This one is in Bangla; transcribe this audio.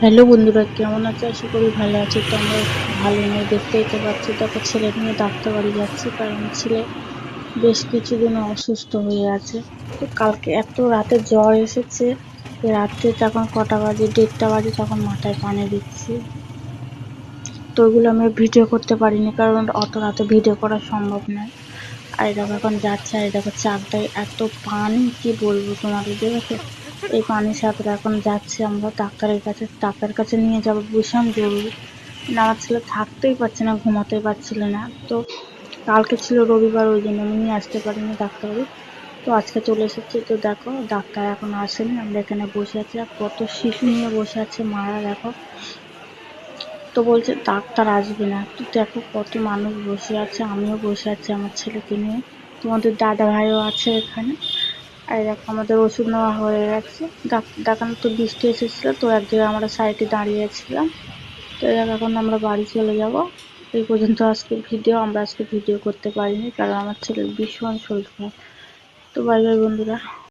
হ্যালো বন্ধুরা, কেমন আছে? আশা করি ভালো আছে। তো আমরা ভালো নেই দেখতেই তো পাচ্ছি। তারপর ছেলে নিয়ে ডাক্তার বাড়ি যাচ্ছি, কারণ ছেলে বেশ কিছুদিন অসুস্থ হয়ে আছে। তো কালকে এত রাতে জ্বর এসেছে রাত্রে তখন কটা বাজে, দেড়টা বাজে, তখন মাথায় পানি দিচ্ছি। তো ওইগুলো আমরা ভিডিও করতে পারিনি, কারণ অত রাতে ভিডিও করা সম্ভব নয়। আর এটা এখন যাচ্ছে, আর এটা চারটায় এত পানি, কি বলব তোমাদের? দেখেছ? এই পানির সাথে এখন যাচ্ছি আমরা, ডাক্তারের কাছে ডাক্তারের কাছে নিয়ে যাব ভীষণ জরুরি না আমার ছেলে থাকতেই পারছে না, ঘুমাতেই পারছিল না। তো কালকে ছিল রবিবার, ওই জন্য আমি নিয়ে আসতে পারিনি ডাক্তারবাবু। তো আজকে চলে এসেছি। তো দেখো, ডাক্তার এখন আসেনি, আমরা এখানে বসে আছি। আর কত শিশু নিয়ে বসে আছে, মারা দেখো। তো বলছে, ডাক্তার আসবে না। তো দেখো, কত মানুষ বসে আছে, আমিও বসে আছি আমার ছেলেকে নিয়ে। তোমাদের দাদা ভাইও আছে এখানে। আর দেখো, আমাদের ওষুধ নেওয়া হয়ে গেছে। দেখানো তো বৃষ্টি এসেছিল, তো এক জায়গায় আমরা সাইডে দাঁড়িয়েছিলাম। তো এখন আমরা বাড়ি চলে যাব। এই পর্যন্ত আজকে ভিডিও আমরা আজকে ভিডিও করতে পারিনি, কারণ আমার ছেলের ভীষণ শরীর খারাপ। তো বাই বাই বন্ধুরা।